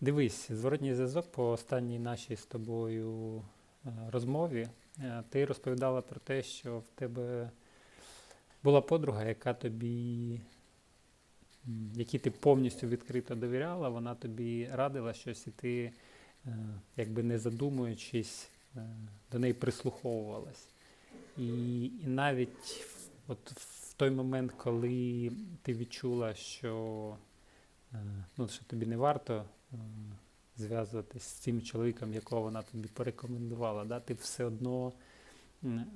Дивись, зворотній зв'язок по останній нашій з тобою е, розмові. Е, Ти розповідала про те, що в тебе була подруга, яка тобі, якій ти повністю відкрито довіряла, вона тобі радила щось, і ти, е, якби не задумуючись, до неї прислуховувалась. І, і навіть от в той момент, коли ти відчула, що, ну, що тобі не варто зв'язуватись з цим чоловіком, якого вона тобі порекомендувала, да? ти все одно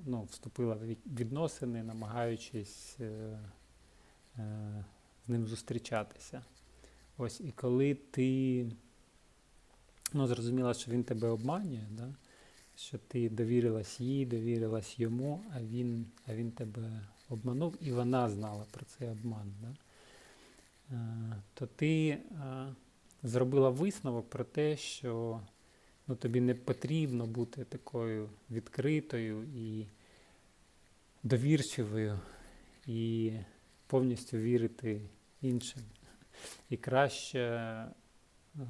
ну, вступила в відносини, намагаючись е, е, з ним зустрічатися. Ось, і коли ти ну, зрозуміла, що він тебе обманює, да? що ти довірилась їй, довірилась йому, а він, а він тебе обманув, і вона знала про цей обман. Да? Е, то ти е, зробила висновок про те, що ну, тобі не потрібно бути такою відкритою і довірчивою, і повністю вірити іншим. І краще, е,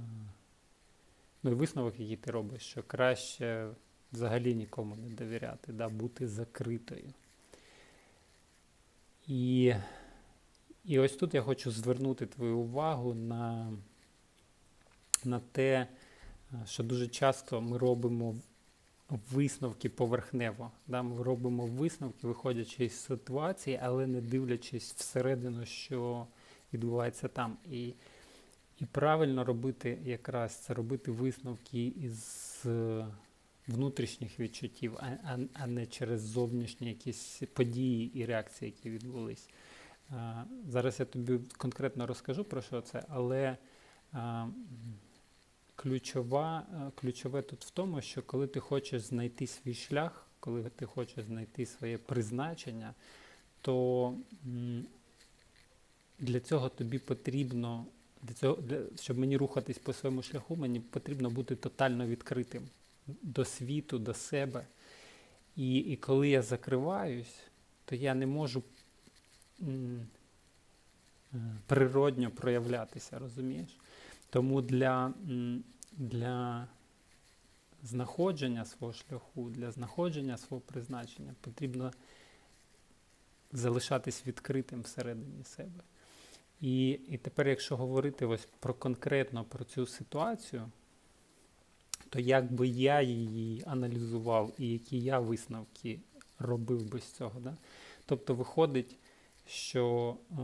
ну і висновок, який ти робиш, що краще взагалі нікому не довіряти, да, бути закритою. І, і ось тут я хочу звернути твою увагу на, на те, е, що дуже часто ми робимо висновки поверхнево. Да? Ми робимо висновки, виходячи з ситуації, але не дивлячись всередину, що відбувається там. І, і правильно робити якраз це робити висновки із е, внутрішніх відчуттів, а, а, а не через зовнішні якісь події і реакції, які відбулись. А, Зараз я тобі конкретно розкажу про що це, але ключова, е, ключове тут в тому, що коли ти хочеш знайти свій шлях, коли ти хочеш знайти своє призначення, то для цього тобі потрібно, для цього, для, щоб мені рухатись по своєму шляху, мені потрібно бути тотально відкритим до світу, до себе. І, і коли я закриваюсь, то я не можу е, природньо проявлятися, розумієш? Тому для, для знаходження свого шляху, для знаходження свого призначення потрібно залишатись відкритим всередині себе. І, і тепер, якщо говорити ось про конкретно про цю ситуацію, то як би я її аналізував і які я висновки робив без цього. Да? Тобто виходить, що е,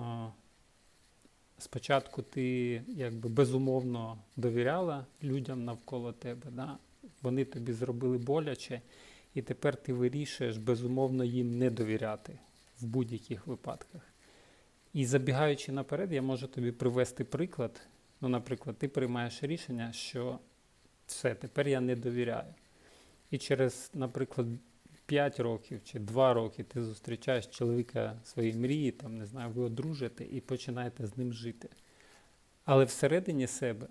спочатку ти якби безумовно довіряла людям навколо тебе, да? вони тобі зробили боляче, і тепер ти вирішуєш безумовно їм не довіряти в будь-яких випадках. І забігаючи наперед, я можу тобі привести приклад. Ну, наприклад, ти приймаєш рішення, що все, тепер я не довіряю. І через, наприклад, 5 років чи 2 роки ти зустрічаєш чоловіка своєї мрії, там, не знаю, ви одружите і починаєте з ним жити. Але всередині себе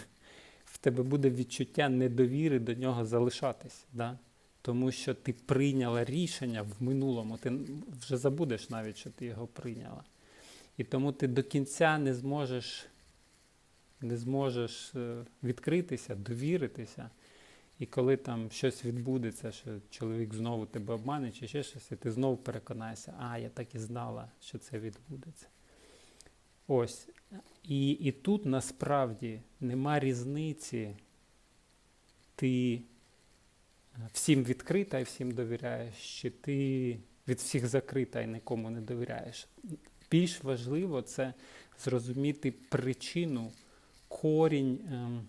в тебе буде відчуття недовіри до нього залишатись. Да? Тому що ти прийняла рішення в минулому, ти вже забудеш навіть, що ти його прийняла. І тому ти до кінця не зможеш, не зможеш е, відкритися, довіритися. І коли там щось відбудеться, що чоловік знову тебе обмане чи ще щось, і ти знову переконаєшся, а я так і знала, що це відбудеться. Ось. І, і тут насправді нема різниці, ти всім відкрита і всім довіряєш, чи ти від всіх закрита і нікому не довіряєш. Більш важливо це зрозуміти причину, корінь ем,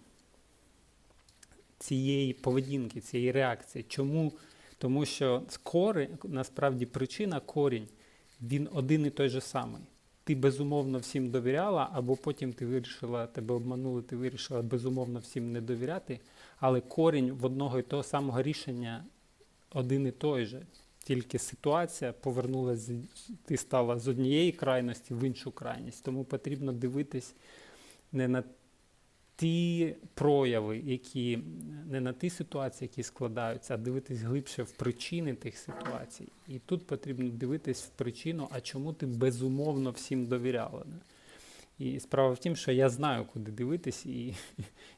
цієї поведінки, цієї реакції. Чому? Тому що корень, насправді причина, корінь, він один і той же самий. Ти безумовно всім довіряла, або потім ти вирішила, тебе обманули, ти вирішила безумовно всім не довіряти, але корінь в одного і того самого рішення один і той же. Тільки ситуація повернулася, ти стала з однієї крайності в іншу крайність. Тому потрібно дивитись не на ті прояви, які не на ті ситуації, які складаються, а дивитись глибше в причини тих ситуацій. І тут потрібно дивитись в причину, а чому ти безумовно всім довіряла. І справа в тім, що я знаю, куди дивитись, і,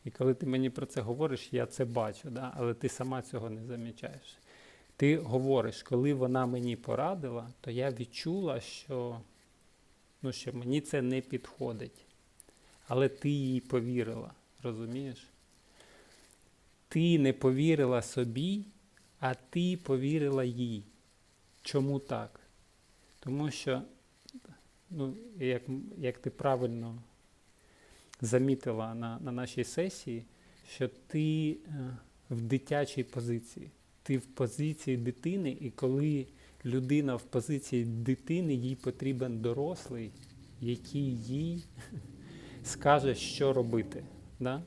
і коли ти мені про це говориш, я це бачу, да? але ти сама цього не замічаєш. Ти говориш, коли вона мені порадила, то я відчула, що, ну, що мені це не підходить. Але ти їй повірила, розумієш? Ти не повірила собі, а ти повірила їй. Чому так? Тому що, ну, як, як ти правильно замітила на, на нашій сесії, що ти е, в дитячій позиції. Ти в позиції дитини, і коли людина в позиції дитини, їй потрібен дорослий, який їй скаже, що робити. Да?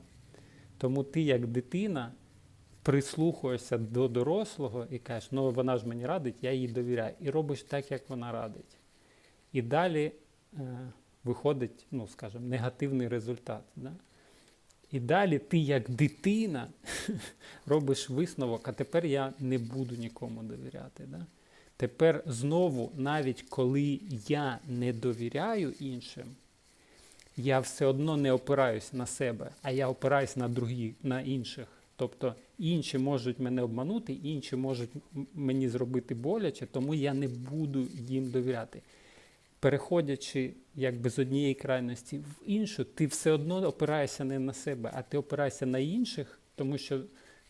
Тому ти, як дитина, прислухаєшся до дорослого і кажеш, ну вона ж мені радить, я їй довіряю. І робиш так, як вона радить. І далі е, виходить, ну, скажімо, негативний результат. Да? І далі ти, як дитина, робиш висновок, а тепер я не буду нікому довіряти. Да? Тепер знову, навіть коли я не довіряю іншим, я все одно не опираюсь на себе, а я опираюсь на другі, на інших. Тобто інші можуть мене обманути, інші можуть мені зробити боляче, тому я не буду їм довіряти. Переходячи якби з однієї крайності в іншу, ти все одно опираєшся не на себе, а ти опираєшся на інших, тому що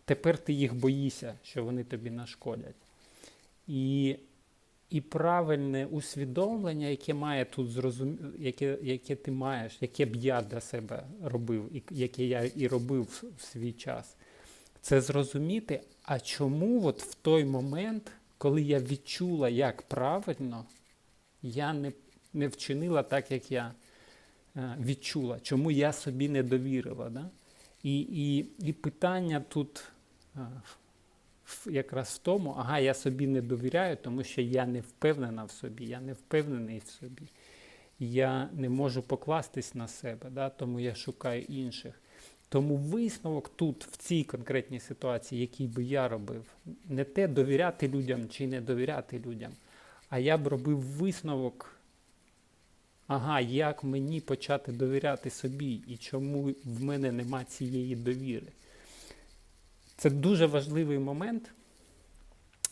тепер ти їх боїшся, що вони тобі нашкодять. І, і правильне усвідомлення, яке має тут зрозум... яке, яке ти маєш, яке б я для себе робив, і яке я і робив в- свій час, це зрозуміти, а чому от в той момент, коли я відчула, як правильно, я не, не вчинила так, як я е, відчула, чому я собі не довірила. Да? І, і, і питання тут е, якраз в тому, ага, я собі не довіряю, тому що я не впевнена в собі, я не впевнений в собі. Я не можу покластись на себе, да? тому я шукаю інших. Тому висновок тут, в цій конкретній ситуації, який би я робив, не те довіряти людям чи не довіряти людям, а я б робив висновок, ага, як мені почати довіряти собі і чому в мене нема цієї довіри. Це дуже важливий момент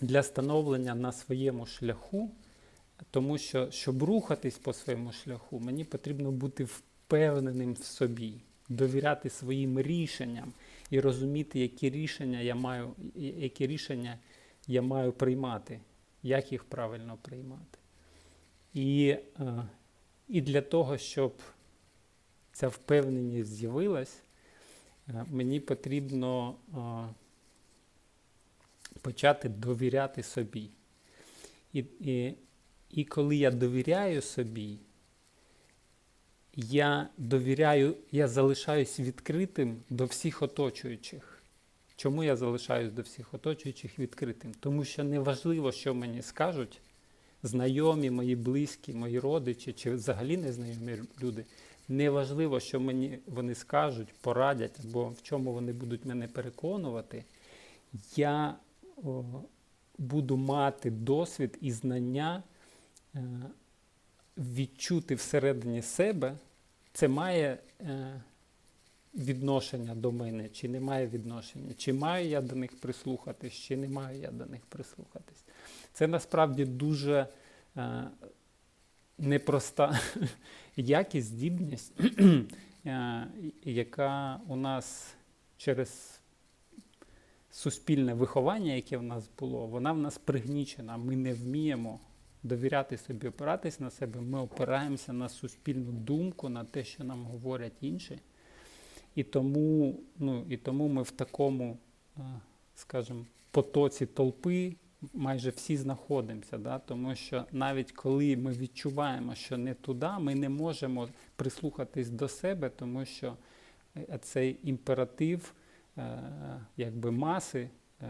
для становлення на своєму шляху, тому що, щоб рухатись по своєму шляху, мені потрібно бути впевненим в собі, довіряти своїм рішенням і розуміти, які рішення я маю, які рішення я маю приймати, як їх правильно приймати. І, е, і для того, щоб ця впевненість з'явилась, мені потрібно е, почати довіряти собі. І, і, і коли я довіряю собі, я довіряю, я залишаюсь відкритим до всіх оточуючих. Чому я залишаюсь до всіх оточуючих відкритим? Тому що неважливо, що мені скажуть знайомі, мої близькі, мої родичі чи взагалі незнайомі люди. Неважливо, що мені вони скажуть, порадять або в чому вони будуть мене переконувати. Я о, буду мати досвід і знання е, відчути всередині себе, це має е, відношення до мене, чи не має відношення, чи маю я до них прислухатись, чи не маю я до них прислухатись. Це насправді дуже е, непроста якість, здібність, е, яка у нас через суспільне виховання, яке в нас було, вона в нас пригнічена. Ми не вміємо довіряти собі, опиратись на себе. Ми опираємося на суспільну думку, на те, що нам говорять інші. І тому, ну, і тому ми в такому, е, скажімо, потоці толпи майже всі знаходимося. Да? Тому що навіть коли ми відчуваємо, що не туди, ми не можемо прислухатись до себе, тому що е, цей імператив е, якби маси е,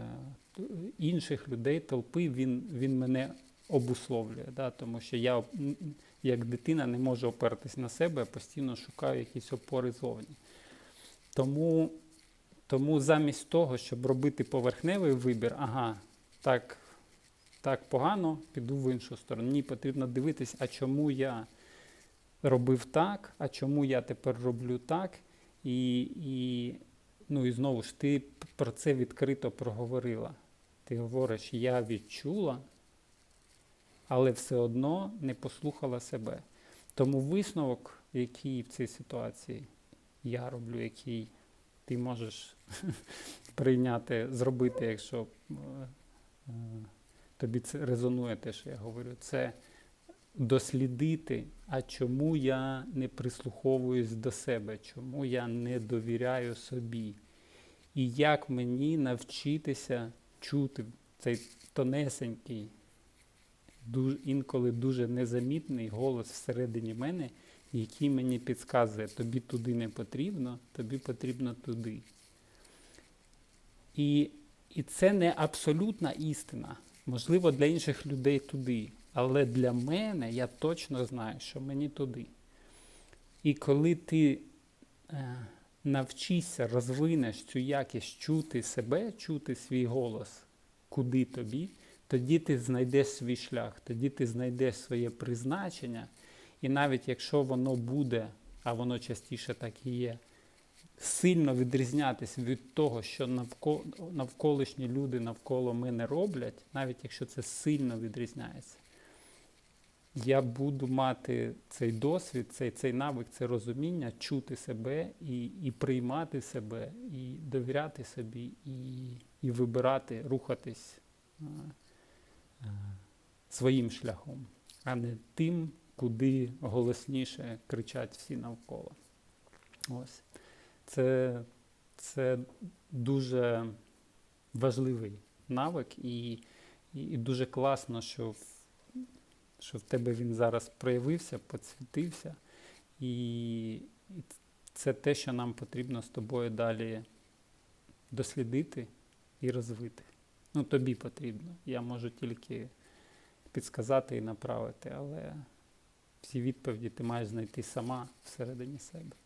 інших людей, толпи, він, він мене обусловлює. Да? Тому що я, як дитина, не можу опертись на себе, а постійно шукаю якісь опори зовні. Тому, тому замість того, щоб робити поверхневий вибір, ага, так, так погано, піду в іншу сторону. Ні, потрібно дивитись, а чому я робив так, а чому я тепер роблю так. І, і, ну, і знову ж ти про це відкрито проговорила. Ти говориш, я відчула, але все одно не послухала себе. Тому висновок, який в цій ситуації я роблю, який ти можеш прийняти, зробити, якщо тобі це резонує те, що я говорю, це дослідити, а чому я не прислуховуюсь до себе, чому я не довіряю собі. І як мені навчитися чути цей тонесенький, дуже, інколи дуже незамітний голос всередині мене, який мені підказує, тобі туди не потрібно, тобі потрібно туди. І, і це не абсолютна істина. Можливо, для інших людей туди. Але для мене я точно знаю, що мені туди. І коли ти е, навчишся, розвинеш цю якість чути себе, чути свій голос, куди тобі, тоді ти знайдеш свій шлях, тоді ти знайдеш своє призначення. І навіть якщо воно буде, а воно частіше так і є, сильно відрізнятися від того, що навколо, навколишні люди навколо мене роблять, навіть якщо це сильно відрізняється, я буду мати цей досвід, цей, цей навик, це розуміння, чути себе і, і приймати себе, і довіряти собі, і, і вибирати, рухатись а, а, своїм шляхом, а не тим, куди голосніше кричать всі навколо. Ось. Це, це дуже важливий навик, і, і, дуже класно, що в, що в тебе він зараз проявився, поцвітився. І, і це те, що нам потрібно з тобою далі дослідити і розвити. Ну, тобі потрібно. Я можу тільки підсказати і направити, але всі відповіді ти маєш знайти сама всередині себе.